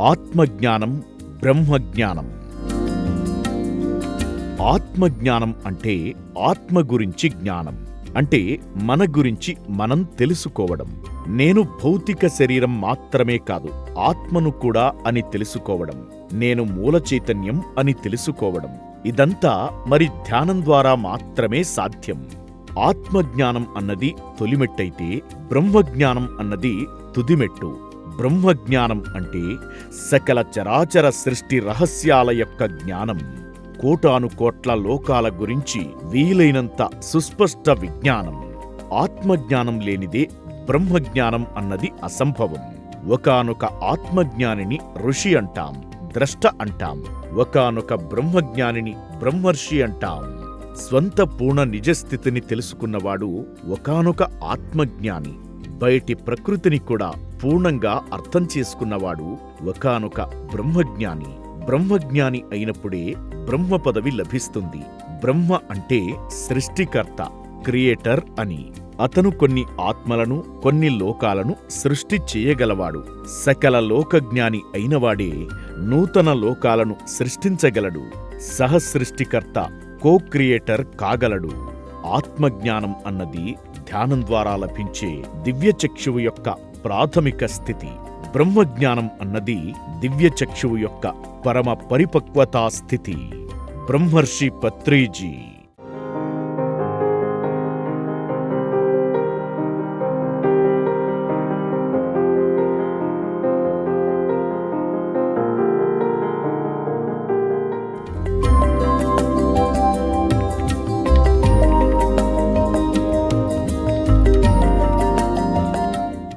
ఆత్మజ్ఞానం బ్రహ్మజ్ఞానం. ఆత్మజ్ఞానం అంటే ఆత్మ గురించి జ్ఞానం అంటే మన గురించి మనం తెలుసుకోవడం. నేను భౌతిక శరీరం మాత్రమే కాదు ఆత్మను కూడా అని తెలుసుకోవడం. నేను మూల చైతన్యం అని తెలుసుకోవడం. ఇదంతా మరి ధ్యానం ద్వారా మాత్రమే సాధ్యం. ఆత్మజ్ఞానం అన్నది తొలిమెట్టయితే బ్రహ్మజ్ఞానం అన్నది తుదిమెట్టు. బ్రహ్మజ్ఞానం అంటే సకల చరాచర సృష్టి రహస్యాల యొక్క జ్ఞానం. కోటాను కోట్ల లోకాల గురించి వీలైనంత సుస్పష్ట విజ్ఞానం. ఆత్మజ్ఞానం లేనిదే బ్రహ్మజ్ఞానం అన్నది అసంభవం. ఒకానొక ఆత్మజ్ఞానిని ఋషి అంటాం ద్రష్ట అంటాం. ఒకానొక బ్రహ్మజ్ఞానిని బ్రహ్మర్షి అంటాం. స్వంత పూర్ణ నిజస్థితిని తెలుసుకున్నవాడు ఒకానొక ఆత్మజ్ఞాని. బయటి ప్రకృతిని కూడా పూర్ణంగా అర్థం చేసుకున్నవాడు ఒకానొక బ్రహ్మజ్ఞాని. బ్రహ్మజ్ఞాని అయినప్పుడే బ్రహ్మ పదవి లభిస్తుంది. బ్రహ్మ అంటే సృష్టికర్త క్రియేటర్ అని. అతను కొన్ని ఆత్మలను కొన్ని లోకాలను సృష్టి చేయగలవాడు. సకల లోకజ్ఞాని అయినవాడే నూతన లోకాలను సృష్టించగలడు. సహసృష్టికర్త కో క్రియేటర్ కాగలడు. ఆత్మజ్ఞానం అన్నది ధ్యానం ద్వారా లభించే దివ్యచక్షువు యొక్క ప్రాథమిక స్థితి. బ్రహ్మజ్ఞానం అన్నది దివ్యచక్షువు యొక్క పరమ పరిపక్వతా స్థితి. బ్రహ్మర్షి పత్రీజీ